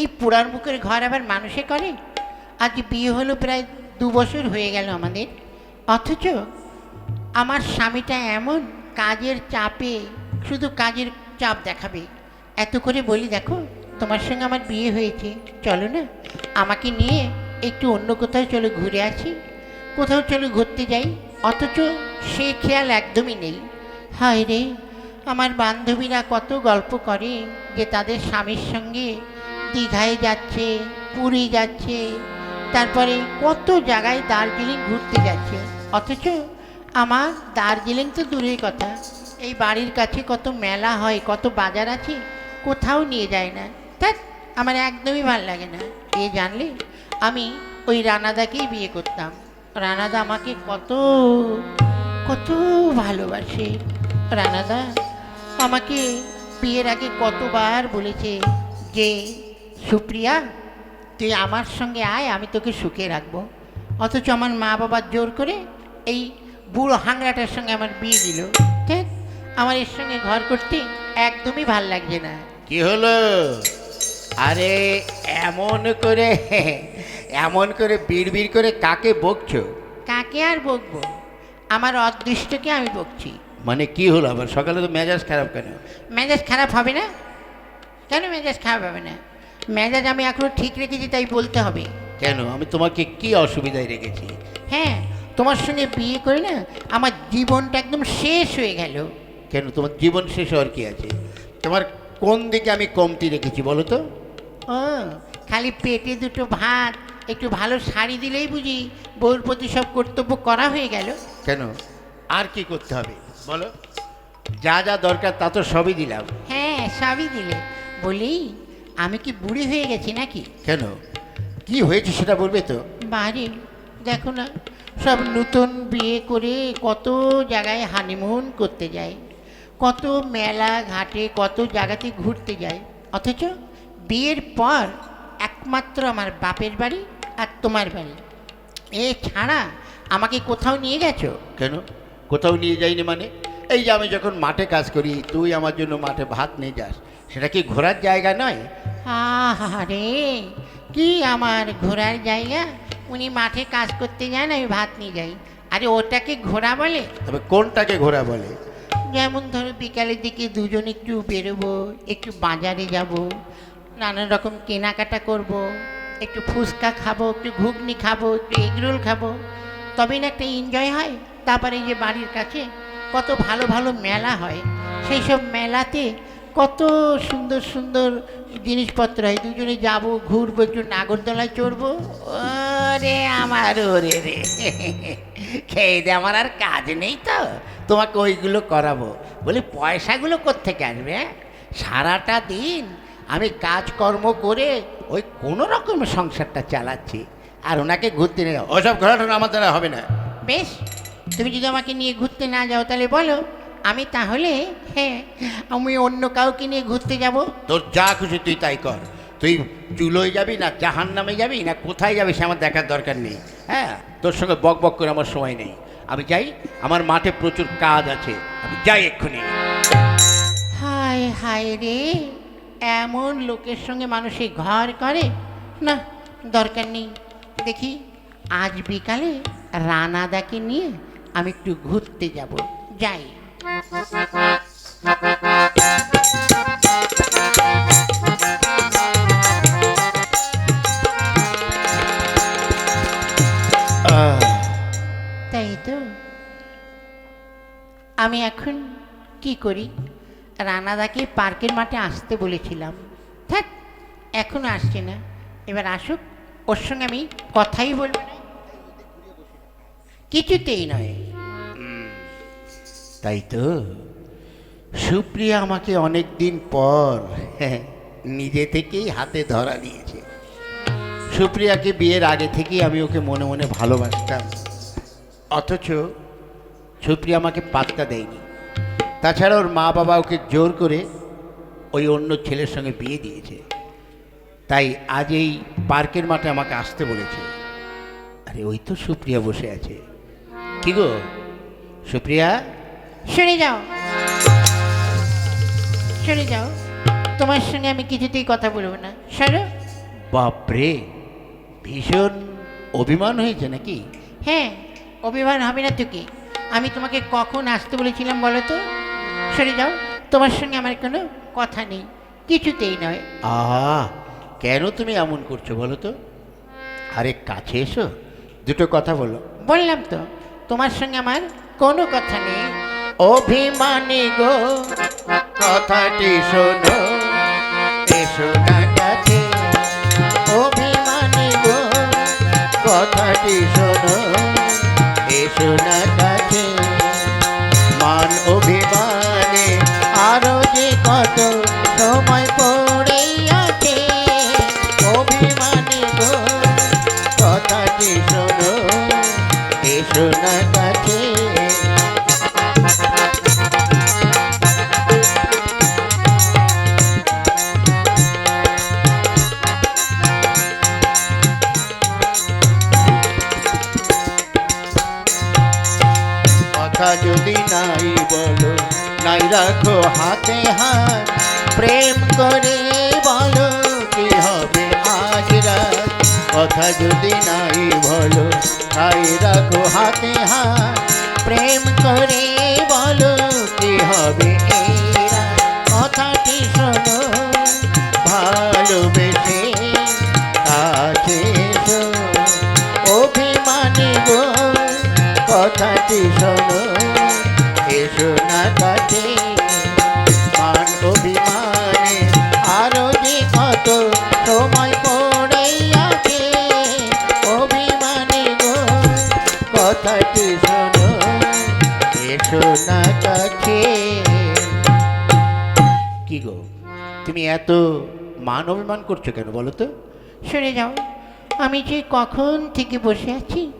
এই পোড়ার মুখের ঘর আবার মানুষে করে? আজ বিয়ে হলো প্রায় দু বছর হয়ে গেল আমাদের। অথচ আমার স্বামীটা এমন কাজের চাপে, শুধু কাজের চাপ দেখাবে। এত করে বলি, দেখো, তোমার সঙ্গে আমার বিয়ে হয়েছে। চলো না, আমাকে নিয়ে একটু অন্য কোথাও চলো ঘুরে আসি। কোথাও চলো ঘুরতে যাই। অথচ সে খেয়াল একদমই নেই। হায় রে, আমার বান্ধবীরা কত গল্প করে যে তাদের স্বামীর সঙ্গে দীঘায় যাচ্ছে, পুরী যাচ্ছে, তারপরে কত জায়গায় দার্জিলিং ঘুরতে যাচ্ছে। অথচ আমার দার্জিলিং তো দূরের কথা। এই বাড়ির কাছে কত মেলা হয়, কত বাজার আছে, কোথাও নিয়ে যায় না। ধ্যাৎ, আমার একদমই ভালো লাগে না। এ জানলে? আমি ওই রানাদাকেই বিয়ে করতাম। রানাদা আমাকে কত কত ভালোবাসে। রানাদা আমাকে বিয়ের আগে কতবার বলেছে যে সুপ্রিয়া তুই আমার সঙ্গে আয় আমি তোকে সুখে রাখব। অথচ আমার মা বাবা জোর করে এই বুড়ো হাংরাটার সঙ্গে আমার বিয়ে দিল। ঠিক আমার এর সঙ্গে ঘর করতে একদমই ভালো লাগছে না। কি হলো? আরে এমন করে এমন করে বিড়বিড় করে কাকে বকছো? কাকে আর বকবো? আমার অদৃষ্টকে আমি বকছি। মানে কি হলো আবার? সকালে তো মেজাজ খারাপ কেন? মেজাজ খারাপ হবে না? কেন মেজাজ খারাপ হবে না? মেজাজ আমি এখনও ঠিক রেখেছি তাই বলতে হবে। কেন? আমি তোমাকে কি অসুবিধায় রেখেছি? হ্যাঁ তোমার সঙ্গে বিয়ে করে না আমার জীবনটা একদম শেষ হয়ে গেল। কেন? তোমার জীবন শেষ হওয়ার কি আছে? তোমার কোন দিকে আমি কমতি রেখেছি বলো তো? ও খালি পেটে দুটো ভাত একটু ভালো শাড়ি দিলেই বুঝি বউর প্রতি সব কর্তব্য করা হয়ে গেল। কেন? আর কি করতে হবে? বলো। যা যা দরকার তা তো সবই দিলাম। হ্যাঁ সবই দিলে। বলি আমি কি বুড়ি হয়ে গেছি নাকি? কেন? কি হয়েছে সেটা বলবে তো। বাড়ি দেখো না সব নতুন বিয়ে করে কত জায়গায় হানিমুন করতে যায় কত মেলা ঘাটে কত জায়গাতে ঘুরতে যায়। অথচ বিয়ের পর একমাত্র আমার বাপের বাড়ি আর তোমার বাড়ি। এ ছাড়া আমাকে কোথাও নিয়ে গেছো? কেন? কোথাও নিয়ে যাইনি মানে? এই যে আমি যখন মাঠে কাজ করি তুই আমার জন্য মাঠে ভাত নিয়ে যাস সেটা কি ঘোরার জায়গা নয়? আহারে কি আমার ঘোরার জায়গা? উনি মাঠে কাজ করতে যান আমি ভাত নিয়ে যাই। আরে ওটাকে ঘোরা বলে? তবে কোনটাকে ঘোরা বলে? যেমন ধরো বিকালের দিকে দুজন একটু বেরোবো একটু বাজারে যাব নানান রকম কেনাকাটা করব একটু ফুচকা খাব একটু ঘুগনি খাব একটু এগরোল খাব। তবেই না একটা এনজয় হয়। তারপরে এই যে বাড়ির কাছে কত ভালো ভালো মেলা হয়। সেই সব মেলাতে কত সুন্দর সুন্দর জিনিসপত্র হয়। দুজনে যাব ঘুরবো একটু নাগরদোলায় চড়বো। ওরে আমার ওরে রে। খেয়ে দে আমার আর কাজ নেই তো। তোমাকে ওইগুলো করাবো। বলি পয়সাগুলো কোত্থেকে আসবে হ্যাঁ? সারাটা দিন আমি কাজকর্ম করে ওই কোনো রকম সংসারটা চালাচ্ছি। আর ওনাকে ঘুরতে নিয়ে ওসব ঘোরানো আমার দ্বারা হবে না। বেশ। তুমি যদি আমাকে নিয়ে ঘুরতে না যাও তাহলে বলো আমি তাহলে হ্যাঁ আমি অন্য কাউকে নিয়ে ঘুরতে যাব? তোর যা খুশি তুই তাই কর। তুই চুলোয় যাবি না জাহান নামে যাবি না কোথায় যাবি সে আমার দেখার দরকার নেই। হ্যাঁ তোর সঙ্গে বক বক করে আমার সময় নেই। আমি যাই আমার মাঠে প্রচুর কাজ আছে। আমি যাই এক্ষুনি। হায় হায় রে এমন লোকের সঙ্গে মানুষে ঘর করে? না দরকার নেই। দেখি আজ বিকালে রানাদাকে নিয়ে আমি একটু ঘুরতে যাব। যাই। তাই তো? আমি এখন কি করি? রানাদাকে পার্কের মাঠে আসতে বলেছিলাম। থাক, এখনও আসছে না। এবার আসুক, ওর সঙ্গে আমি কথাই বলব কিছুতেই নয়। তাই তো? সুপ্রিয়া আমাকে অনেক দিন পর নিজে থেকেই হাতে ধরা দিয়েছে। সুপ্রিয়াকে বিয়ের আগে থেকেই আমি ওকে মনে মনে ভালোবাসতাম। অথচ সুপ্রিয়া আমাকে পাত্তা দেয়নি। তাছাড়া ওর মা বাবা ওকে জোর করে ওই অন্য ছেলের সঙ্গে বিয়ে দিয়েছে। তাই আজ এই পার্কের মাঠে আমাকে আসতে বলেছে। আরে ওই তো সুপ্রিয়া বসে আছে। কি গো? সুপ্রিয়া? সরে যাও। সরে যাও। তোমার সঙ্গে আমি কিছুতেই কথা বলব না। সরো। বাপরে ভীষণ অভিমান হয়েছে নাকি? হ্যাঁ অভিমান হবে না তো কি আমি তোমাকে কখন আসতে বলেছিলাম বলো তো? সরে যাও। তোমার সঙ্গে আমার কোনো কথা নেই। কিছুতেই নয়। আহা কেন তুমি এমন করছ বলো তো? আরে কাছে এসো। দুটো কথা বলো। বললাম তো। তোমার সঙ্গে আমার কোনো কথা নেই। অভিমানী গো, কথাটি শোনো। এসো না কাছে। অভিমানী গো, কথাটি শোনো। এসো না কাছে। মান অভিমানে আরও যে কত সময় পড়েই আছে। অভিমানী কথা যদি নাই বলো নাই রাখো হাতে হাত প্রেম করে কথা যদি নাই বলো নাই রাখো হাতে হাত। প্রেম করে বলো, কি হবে কথাটি শোনো, ভালোবেসে কাছে অভিমানী গো, কথাটি শোনো কি গো? তুমি এত মান অভিমান করছ কেন বলো তো? সরে যাও। আমি যে কখন থেকে বসে আছি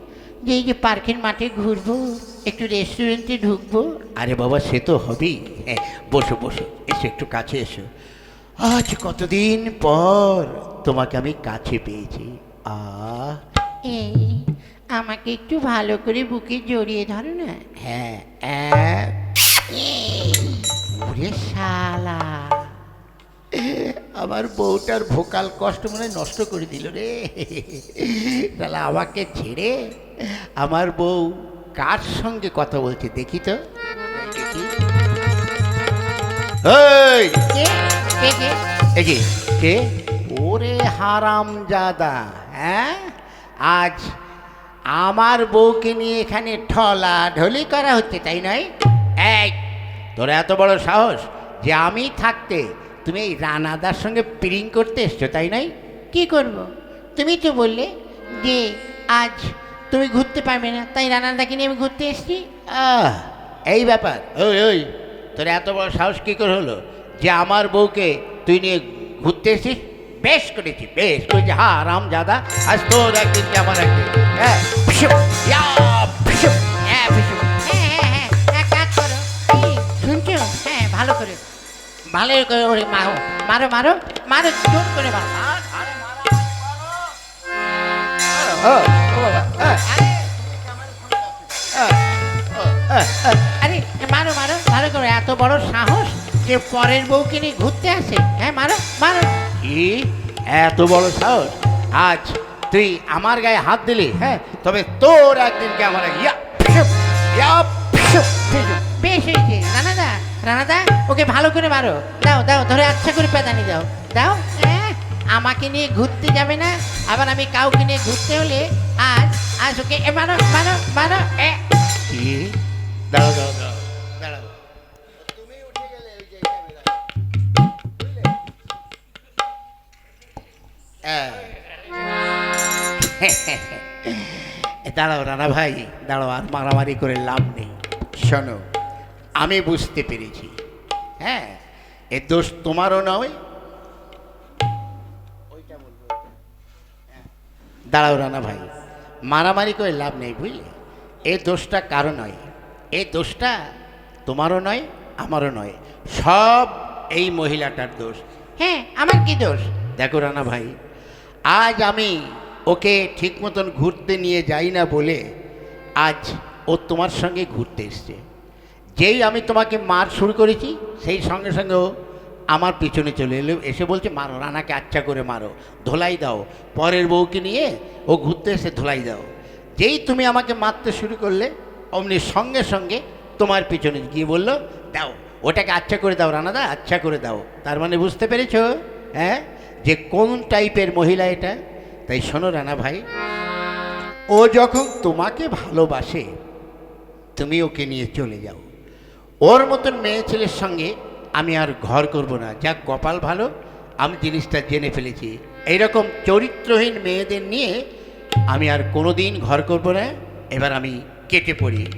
যে এই যে পার্কের মাঠে ঘুরবো একটু রেস্টুরেন্টে ঢুকবো। আরে বাবা সে তো হবেই। হ্যাঁ, বসো বসো এসো একটু কাছে এসো। আজ কতদিন পর তোমাকে আমি কাছে পেয়েছি। আ। এই আমাকে একটু ভালো করে বুকে জড়িয়ে ধরো না। হ্যাঁ হ্যাঁ ওরে শালা। আমার বউটার ভোকাল কষ্ট মনে হয় নষ্ট করে দিল রে। তাহলে আমাকে ছেড়ে আমার বউ কার সঙ্গে কথা বলছে দেখি তো। কে? কে কে? এই যে কে? ওরে হারাম জাদা হ্যাঁ? আজ আমার বউকে নিয়ে এখানে ঠলা ঢলি করা হচ্ছে তাই নয়? এই তোর এত বড় সাহস যে আমি থাকতে তুমি এই রানাদার সঙ্গে পিরিং করতে এসছো তাই নয়? কি করব? তুমি তো বললে যে আজ তুমি ঘুরতে পারবে না তাই রানাদাকে নিয়ে আমি ঘুরতে এসেছি। আহ, এই ব্যাপার। ওই ওই তোর এত বড় সাহস কী করে হলো? যে আমার বউকে তুই নিয়ে ঘুরতে এসেছিস? বেশ করেছি বেশ করেছি। হা রাম দাদা আজ তোর একদিন আমার একদিন। হ্যাঁ ভালো করে ওরে মারো। মারো মারো মারো জোর করে মারো। আরে, মারো মারো ভালো করে। এত বড় সাহস যে পরের বউকে নিয়ে ঘুরতে আসে। হ্যাঁ মারো মারো। কি? এত বড় সাহস? আজ তুই আমার গায়ে হাত দিলি হ্যাঁ? তবে তোর একদিন কি আমার ইয়া ইয়া। বেশ হয়েছে। রানাদা রানাদা ওকে ভালো করে মারো। দাও দাও ধরে আচ্ছা করে পেদানি দাও। দাও হ্যাঁ আমাকে নিয়ে ঘুরতে যাবে না। আবার আমি কাউকে নিয়ে ঘুরতে হলে আজ আজ ওকে এ মারো মারো মারো দাঁড়াও দাঁড়াও আহ। দাঁড়াও রানা ভাই। দাঁড়াও আর মারামারি করে লাভ নেই। শোনো আমি বুঝতে পেরেছি। হ্যাঁ এ দোষ তোমারও নয়। হ্যাঁ। দাঁড়াও রানা ভাই, মারামারি করে লাভ নেই বুঝলে? এ দোষটা কারও নয়। এ দোষটা তোমারও নয়, আমারও নয়। সব এই মহিলাটার দোষ। হ্যাঁ আমার কি দোষ? দেখো রানা ভাই, আজ আমি ওকে ঠিক মতন ঘুরতে নিয়ে যাই না বলে আজ ও তোমার সঙ্গে ঘুরতে এসছে। যেই আমি তোমাকে মার শুরু করেছি, সেই সঙ্গে সঙ্গে ও আমার পিছনে চলে এলো, এসে বলছে, মারো, রানাকে আচ্ছা করে মারো, ধোলাই দাও, পরের বউকে নিয়ে ও ঘুরতে এসে ধোলাই দাও। যেই তুমি আমাকে মারতে শুরু করলে, অমনি সঙ্গে সঙ্গে তোমার পিছনে গিয়ে বলল, দাও, ওটাকে আচ্ছা করে দাও, রানাদা আচ্ছা করে দাও। তার মানে বুঝতে পেরেছ? হ্যাঁ? যে কোন টাইপের মহিলা এটা? তাই শোনো রানা ভাই, ও যখন তোমাকে ভালোবাসে, তুমি ওকে নিয়ে চলে যাও। ওর মতন মেয়ে ছেলের সঙ্গে আমি আর ঘর করব না। যা কপাল ভালো আমি জিনিসটা জেনে ফেলেছি। এইরকম চরিত্রহীন মেয়েদের নিয়ে আমি আর কোনো দিন ঘর করব না। এবার আমি কেটে পড়ি।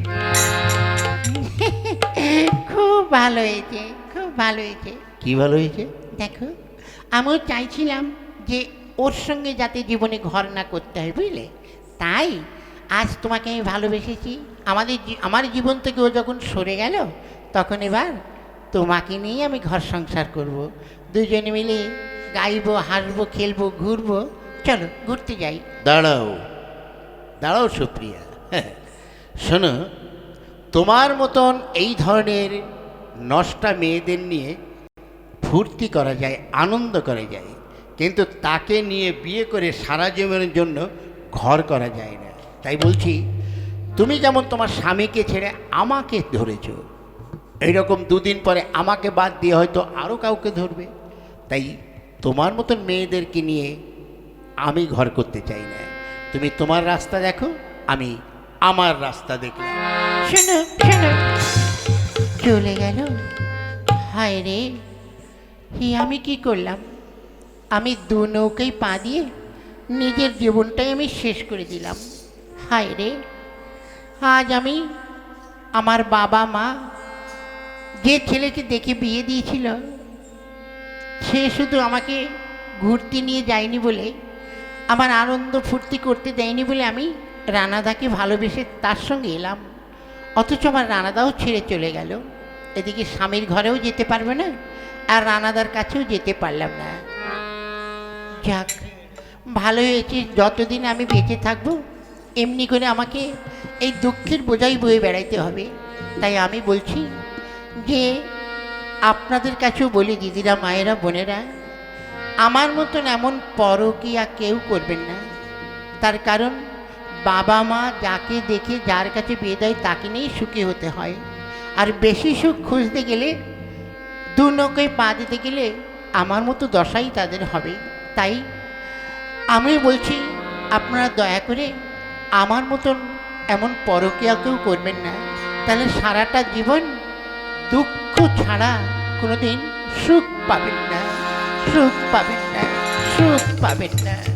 খুব ভালো হয়েছে খুব ভালো হয়েছে। কি ভালো হয়েছে? দেখো আমিও চাইছিলাম যে ওর সঙ্গে যাতে জীবনে ঘর না করতে হয় বুঝলে? তাই আজ তোমাকে আমি ভালোবেসেছি। আমাদের আমার জীবন থেকে ও যখন সরে গেল তখন এবার তোমাকে নিয়েই আমি ঘর সংসার করব। দুজনে মিলে গাইবো, হাসবো, খেলব, ঘুরবো। চলো, ঘুরতে যাই। দাঁড়াও দাঁড়াও সুপ্রিয়া। শোনো, তোমার মতন এই ধরনের নষ্টা মেয়েদের নিয়ে ফুর্তি করা যায়, আনন্দ করা যায়, কিন্তু তাকে নিয়ে বিয়ে করে সারা জীবনের জন্য ঘর করা যায় না। তাই বলছি, তুমি যেমন তোমার স্বামীকে ছেড়ে আমাকে ধরেছ এইরকম দুদিন পরে আমাকে বাদ দিয়ে হয়তো আরও কাউকে ধরবে। তাই তোমার মতন মেয়েদেরকে নিয়ে আমি ঘর করতে চাই না। তুমি তোমার রাস্তা দেখো, আমি আমার রাস্তা দেখলাম। শোনো শোনো। চলে গেল। হায় রে। হি, আমি কি করলাম? আমি দু নৌকেই পা দিয়ে নিজের জীবনটাই আমি শেষ করে দিলাম। হায় রে। আজ আমি আমার বাবা মা যে ছেলেকে দেখে বিয়ে দিয়েছিল, সে শুধু আমাকে ঘুরতে নিয়ে যায়নি বলে, আমার আনন্দ ফুর্তি করতে দেয়নি বলে আমি রানাদাকে ভালোবেসে তার সঙ্গে এলাম। অথচ আমার রানাদাও ছেড়ে চলে গেল। এদিকে স্বামীর ঘরেও যেতে পারবে না, আর রানাদার কাছেও যেতে পারলাম না। যাক, ভালো হয়েছে, যতদিন আমি বেঁচে থাকব, এমনি করে আমাকে এই দুঃখের বোঝাই বয়ে বেড়াইতে হবে। তাই আমি বলছি যে আপনাদের কাছেও বলি, দিদিরা, মায়েরা, বোনেরা, আমার মতন এমন পরকিয়া কেউ করবেন না। তার কারণ, বাবা মা যাকে দেখে যার কাছে বিয়ে দেয়, তাকে নিয়েই সুখী হতে হয়। আর বেশি সুখ খুঁজতে গেলে, দু নৌকায় পা দিতে গেলে আমার মতো দশাই তাদের হবে। তাই আমি বলছি, আপনারা দয়া করে আমার মতন এমন পরকিয়া কেউ করবেন না। তাহলে সারাটা জীবন দুঃখ ছাড়া কোনোদিন সুখ পাবেন না। সুখ পাবেন না। সুখ পাবেন না।